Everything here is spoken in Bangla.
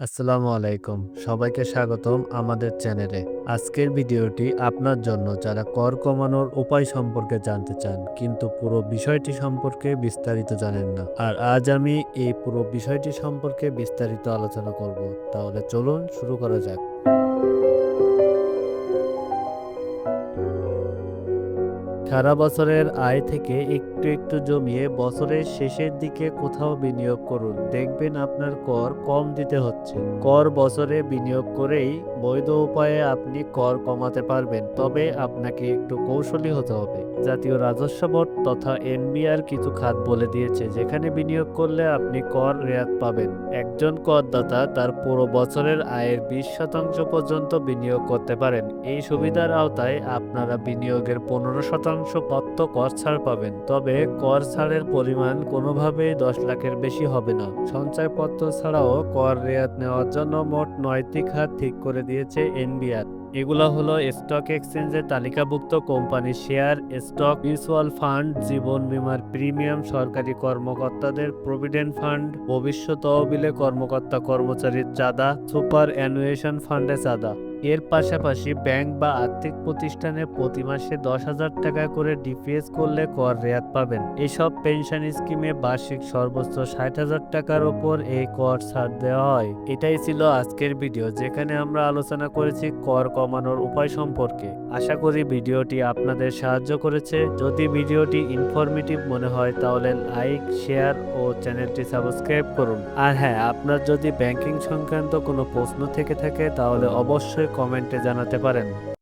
আসসালামু আলাইকুম। সবাইকে স্বাগতম আমাদের চ্যানেলে। আজকের ভিডিওটি আপনার জন্য যারা কর কমানোর উপায় সম্পর্কে জানতে চান, কিন্তু পুরো বিষয়টি সম্পর্কে বিস্তারিত জানেন না। আর আজ আমি এই পুরো বিষয়টি সম্পর্কে বিস্তারিত আলোচনা করব। তাহলে চলুন শুরু করা যাক। সারা বছরের আয় থেকে একটু একটু জমিয়ে বছরের শেষের দিকে কোথাও বিনিয়োগ করুন। দেখবেন আপনার কর কম দিতে হচ্ছে। কর বছরে বিনিয়োগ করেই বৈধ উপায়ে আপনি কর কমাতে পারবেন। তবে আপনাকে একটু কৌশলী হতে হবে। জাতীয় রাজস্ব বোর্ড তথা এনবিআর কিছু খাত বলে দিয়েছে, যেখানে বিনিয়োগ করলে আপনি কর রেয়াত পাবেন। একজন করদাতা তার পুরো বছরের আয়ের বিশ শতাংশ পর্যন্ত বিনিয়োগ করতে পারেন। এই সুবিধার আওতায় আপনারা বিনিয়োগের পনেরো শতাংশ পত্ত কর ছাড় পাবেন, তবে কর ছাড়ের পরিমাণ কোনোভাবেই দশ লাখের বেশি হবে না। সঞ্চয়পত্র ছাড়াও কর রেয়াত নেওয়ার জন্য মোট নয়টি খাত ঠিক করে দিয়েছে এনবিআর। এগুলো হলো স্টক এক্সচেঞ্জে তালিকাভুক্ত কোম্পানির শেয়ার, স্টক মিউচুয়াল ফান্ড, জীবন বীমার প্রিমিয়াম, সরকারি কর্মকর্তাদের প্রভিডেন্ট ফান্ড, ভবিষ্যৎ তহবিলে কর্মকর্তা কর্মচারীর চাঁদা, সুপার অ্যানুয়েশন ফান্ডে চাঁদা। এর পাশাপাশি ব্যাংক বা আর্থিক প্রতিষ্ঠানে প্রতি মাসে দশ হাজার টাকা করে ডিপিএস করলে কর রেয়াত পাবেন। এসব পেনশন স্কিমে বার্ষিক সর্বোচ্চ ষাট হাজার টাকার ওপর এই কর ছাড় দেওয়া হয়। এটাই ছিল আজকের ভিডিও, যেখানে আমরা আলোচনা করেছি কর কমানোর উপায় সম্পর্কে। আশা করি ভিডিওটি আপনাদের সাহায্য করেছে। যদি ভিডিওটি ইনফরমেটিভ মনে হয়, তাহলে লাইক শেয়ার ও চ্যানেলটি সাবস্ক্রাইব করুন। আর হ্যাঁ আপনার যদি ব্যাংকিং সংক্রান্ত কোনো প্রশ্ন থেকে থাকে, তাহলে অবশ্যই কমেন্টে জানাতে পারেন।